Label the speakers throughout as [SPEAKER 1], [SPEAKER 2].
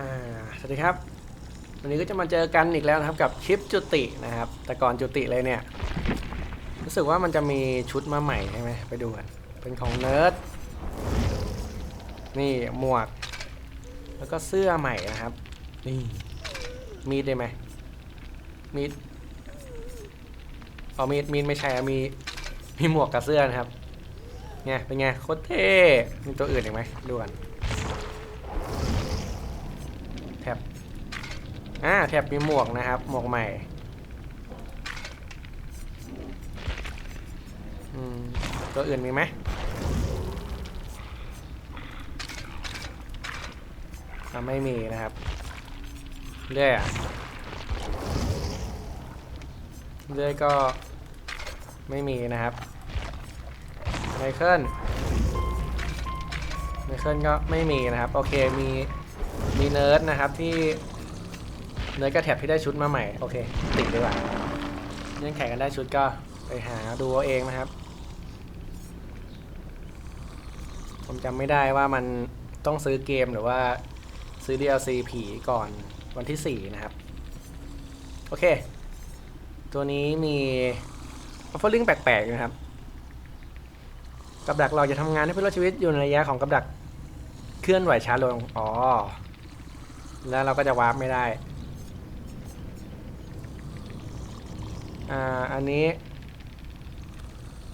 [SPEAKER 1] อ่าสวัสดีครับ วันนี้ก็จะมาเจอกันอีกแล้วนะครับกับคลิปจุตินะครับ แต่ก่อนจุติเลยเนี่ย รู้สึกว่ามันจะมีชุดมาใหม่ใช่ไหมไปดูกันเป็นของเนิร์ดนี่หมวก แล้วก็เสื้อใหม่นะครับ นี่ มีดได้ไหมมีดเอ๋อมีดมีดไม่ใช่อะมีมีหมวกกับเสื้อนะครับ เนี่ยเป็นไงโคตรเท่มีตัวอื่นอีกไหมดูกัน ท็บอ่าแท็บมีหมวกนะครับ หมวกใหม่ตัวอื่นมีไหมไม่มีนะครับ เรื่อยอะเรื่อยก็ไม่มีนะครับไมเคิลไมเคิลก็ไม่มีนะครับ โอเคมี มีเนิร์ดนะครับที่เนิร์ดกับแท็บที่ได้ชุดมาใหม่ โอเค ติดดีกว่าเงื่อนไขกันได้ชุดก็ไปหาดูเอาเองนะครับ ผมจำไม่ได้ว่ามันต้องซื้อเกมหรือว่าซื้อ DLC ผีก่อนวันที่ 4 นะครับ โอเค ตัวนี้มีออฟเฟอร์ลิงแปลกๆนะครับ กับดักเราจะทำงานให้เพื่อชีวิตอยู่ในระยะของกับดักเคลื่อนไหวช้าลง อ๋อ แล้วเราก็จะวาร์ปไม่ได้ อ่า อันนี้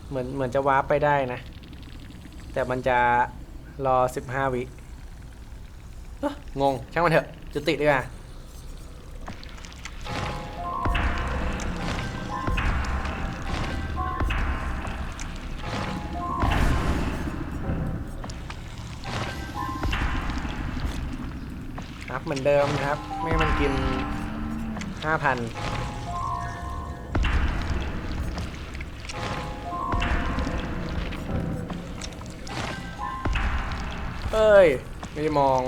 [SPEAKER 1] เหมือนเหมือนจะวาร์ปไปได้นะ แต่มันจะรอ 15 วิเอ้องง ช่างมันเถอะ จุติดีกว่า เหมือนเดิมนะครับ ไม่ให้มันกิน5,000เอ้ย ไม่ได้มอง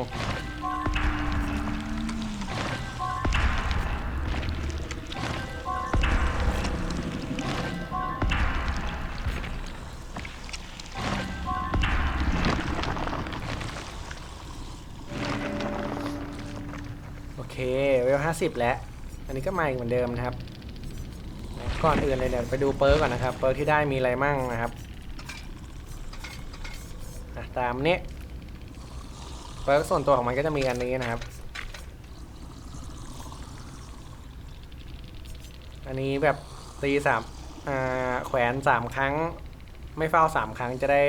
[SPEAKER 1] เคเวลห้าสิบแล้ว อันนี้ก็มาอีกเหมือนเดิมนะครับ ก่อนอื่นเลยเดี๋ยวไปดูเปิร์กก่อนนะครับ เปิร์กที่ได้มีอะไรมั่งนะครับอะตามนี้เปิร์กส่วนตัวของมันก็จะมีอันนี้นะครับ อันนี้แบบตีสามแขวนสามครั้ง ไม่เฝ้าสามครั้งจะได้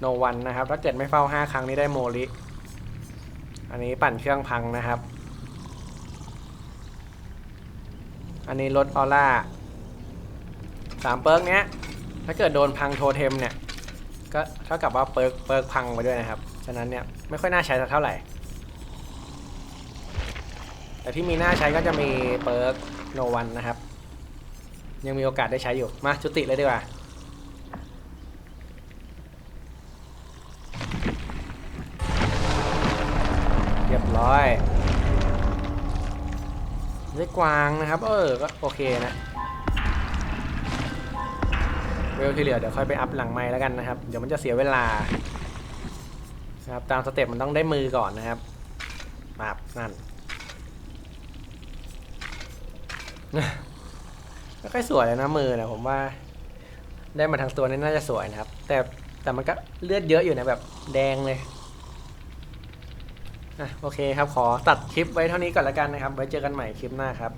[SPEAKER 1] โนวันนะครับ ถ้าเกิดไม่เฝ้าห้าครั้งนี่ได้โมลิ อันนี้ปั่นเครื่องพังนะครับ อันนี้ลดออร่าสามเปิร์กเนี้ย ถ้าเกิดโดนพังโทเทมเนี่ย ก็เท่ากับว่าเปิร์กเปิร์กพังไปด้วยนะครับ ฉะนั้นเนี่ยไม่ค่อยน่าใช้สักเท่าไหร่ แต่ที่มีน่าใช้ก็จะมีเปิร์กโนวันนะครับ ยังมีโอกาสได้ใช้อยู่ มาจุติเลยดีกว่าเรียบร้อย ได้กวางนะครับ เออก็โอเคนะเวลที่เหลือเดี๋ยวค่อยไปอัพหลังไม้แล้วกันนะครับ เดี๋ยวมันจะเสียเวลานะครับตามสเต็ปมันต้องได้มือก่อนนะครับมาบนั่นไม่ค่อยสวยเลยนะมือนะผมว่า ได้มาทั้งตัวนี่น่าจะสวยนะครับ แต่แต่มันก็เลือดเยอะอยู่นะแบบแดงเลย อะโอเคครับ ขอตัดคลิปไว้เท่านี้ก่อนแล้วกันนะครับ ไว้เจอกันใหม่คลิปหน้าครับ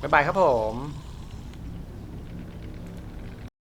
[SPEAKER 1] บ๊ายบายครับผม